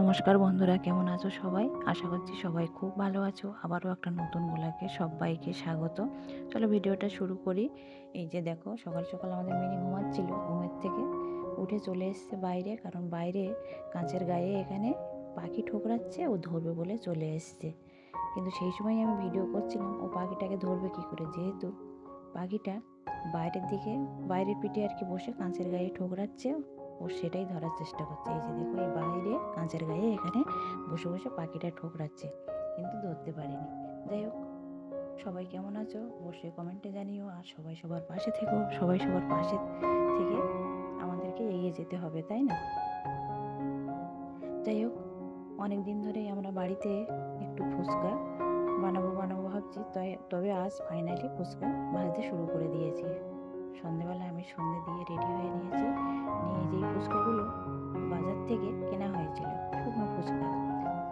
নমস্কার বন্ধুরা, কেমন আছো সবাই? আশা করছি সবাই খুব ভালো আছো। আবারও একটা নতুন গোলাকে সবাইকে স্বাগত। চলো ভিডিওটা শুরু করি। এই যে দেখো, সকাল সকাল আমাদের মিনি ঘুমাচ্ছিল, ঘুমের থেকে উঠে চলে এসছে বাইরে, কারণ বাইরে কাঁচের গায়ে এখানে পাখি ঠোকরাচ্ছে, ও ধরবে বলে চলে এসছে। কিন্তু সেই সময় আমি ভিডিও করছিলাম, ও পাখিটাকে ধরবে কি করে? যেহেতু পাখিটা বাইরের দিকে, বাইরের পিঠে আর কি বসে কাঁচের গায়ে ঠোকরাচ্ছে ও সেটাই ধরার চেষ্টা করছে। এই যে দেখো, এই বাইরে কাঁচের গায়ে এখানে বসে বসে পাখিটা ঠোকরাচ্ছে কিন্তু ধরতে পারিনি। যাই হোক, সবাই কেমন আছো? অবশ্যই কমেন্টে জানিও, আর সবাই সবার পাশে থেকো, সবাই সবার পাশে থেকে আমাদেরকে এগিয়ে যেতে হবে, তাই না? যাই হোক অনেক দিন ধরেই আমরা বাড়িতে একটু ফুচকা বানাবো বানাবো ভাবছি, তাই, তবে আজ ফাইনালি ফুচকা ভাজতে শুরু করে দিয়েছি। সন্ধেবেলা আমি সন্ধে দিয়ে রেডি হয়ে নিয়েছি। ফুচকাগুলো বাজার থেকে কেনা হয়েছিল, শুকনো ফুচকা।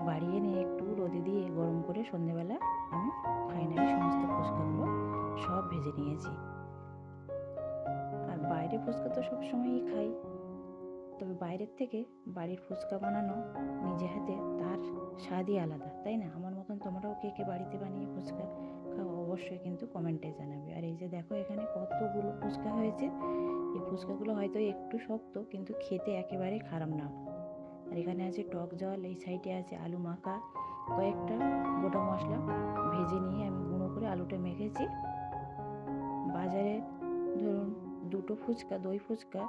বাড়ি এনে একটু রোদে দিয়ে গরম করে সন্ধেবেলা আমি ফাইনালি সমস্ত ফুচকাগুলো সব ভেজে নিয়েছি। আর বাইরে ফুচকা তো সবসময়ই খাই। তবে বাইরের থেকে বাড়ির ফুচকা বানানো নিজে হাতে তার স্বাদই আলাদা, তাই না? আমার মতন তোমরাও কে কে বাড়িতে বানিয়ে ফুচকা খাও অবশ্যই কিন্তু কমেন্টে জানাবে। আর এই যে দেখো এখানে কতগুলো ফুচকা হয়েছে এই ফুচকাগুলো হয়তো একটু শক্ত, কিন্তু খেতে একেবারে খারাপ না। আর এখানে আছে টক জল, এই সাইডে আছে আলু মাখা, কয়েকটা গোটা মশলা ভেজে নিয়ে আমি গুঁড়ো করে আলুটা মেখেছি। বাজারে ধরুন দুটো ফুচকা, দই ফুচকা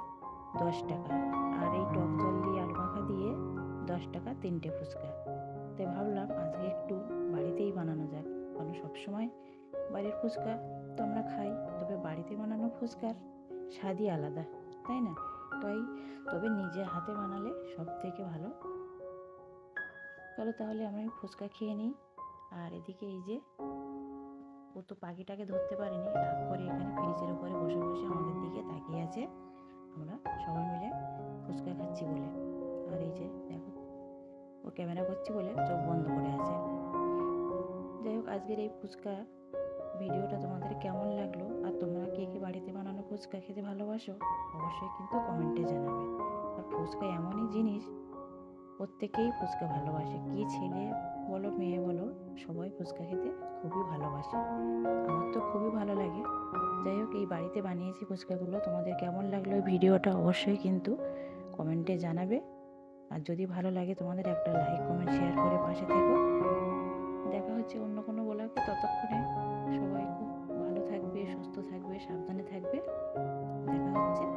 দশ টাকা, আর এই টক জল দিয়ে আলু মাখা দিয়ে দশ টাকা তিনটে ফুচকা। তাই ভাবলাম আজকে একটু বাড়িতেই বানানো যাক, কারণ সবসময় বাড়ির ফুচকা তো আমরা খাই, তবে বাড়িতে বানানো ফুচকার স্বাদই আলাদা, তাই না? তাই তবে নিজে হাতে বানালে সব থেকে ভালো। চলো তাহলে আমি ফুচকা খেয়ে নিই। আর এদিকে এই যে, ও তো পাখিটাকে ধরতে পারেনি। রাগ করে এখানে ফ্রিজের উপরে বসে বসে আমাদের দিকে তাকিয়ে আছে। আমরা সবাই মিলে ফুচকা খাচ্ছি বলে। আর এই যে, দেখো, ও ক্যামেরা করছি বলে চোখ বন্ধ করে আছে। যাই হোক, আজকের এই ফুচকা ভিডিওটা তোমাদের কেমন লাগল? আর তোমরা কে কে বাড়িতে বানানো ফুচকা খেতে ভালোবাসো? অবশ্যই কিন্তু কমেন্টে জানাবে। আর ফুচকা এমনই জিনিস, প্রত্যেকেই ফুচকা ভালোবাসে। কি ছেলে বলো, মেয়ে বলো, সবাই ফুচকা খেতে খুবই ভালোবাসে। আমার তো খুবই ভালো লাগে। যাই হোক, এই বাড়িতে বানিয়েছি ফুচকাগুলো। তোমাদের কেমন লাগল এই ভিডিওটা অবশ্যই কিন্তু কমেন্টে জানাবে। আর যদি ভালো লাগে, তোমাদের একটা লাইক, কমেন্ট, শেয়ার করে পাশে থেকো। দেখা হচ্ছে অন্য কোনো বলাকে ততক্ষণে সবাই খুব ভালো থাকবে, সুস্থ থাকবে, সাবধানে থাকবে। দেখা হচ্ছে।